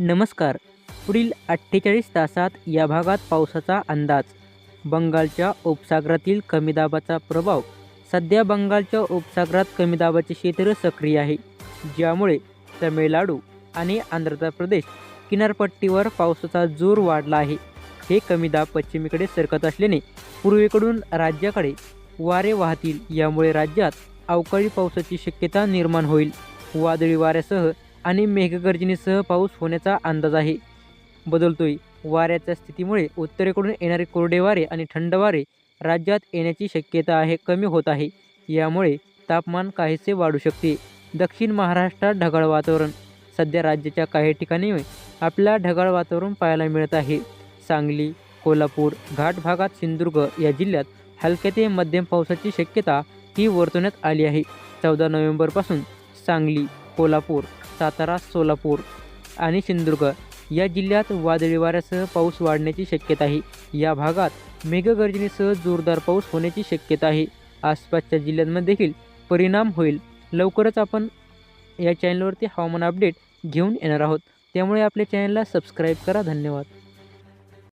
नमस्कार. पुढील अठ्ठेचाळीस तासात या भागात पावसाचा अंदाज. बंगालच्या उपसागरातील कमी दाबाचा प्रभाव सध्या बंगालच्या उपसागरात कमी दाबाचे क्षेत्र सक्रिय आहे. ज्यामुळे तमिळनाडू आणि आंध्र प्रदेश किनारपट्टीवर पावसाचा जोर वाढला आहे. हे कमी दाब पश्चिमेकडे सरकत असल्याने पूर्वेकडून राज्याकडे वारे वाहतील. यामुळे राज्यात अवकाळी पावसाची शक्यता निर्माण होईल. वादळी वाऱ्यासह आणि मेघगर्जनेसह पाऊस होण्याचा अंदाज आहे. बदलतोय. वाऱ्याच्या स्थितीमुळे उत्तरेकडून येणारे कोरडे वारे आणि थंड वारे राज्यात येण्याची शक्यता आहे कमी होत आहे. यामुळे तापमान काहीसे वाढू शकते. दक्षिण महाराष्ट्रात ढगाळ वातावरण. सध्या राज्याच्या काही ठिकाणी आपल्याला ढगाळ वातावरण पाहायला मिळत आहे. सांगली कोल्हापूर घाट भागात सिंधुदुर्ग या जिल्ह्यात हलक्या ते मध्यम पावसाची शक्यता ही वर्तवण्यात आली आहे. चौदा नोव्हेंबरपासून सांगली कोल्हापूर सातारा सोलापूर आणि सिंधुदुर्ग या जिल्ह्यात वादळी वाऱ्यासह पाऊस वाढण्याची शक्यता आहे. या भागात मेघगर्जनेसह जोरदार पाऊस होण्याची शक्यता आहे. आसपासच्या जिल्ह्यांमध्ये देखील परिणाम होईल. लवकरच आपण या चॅनलवरती हवामान अपडेट घेऊन येणार आहोत. त्यामुळे आपल्या चॅनलला सबस्क्राईब करा. धन्यवाद.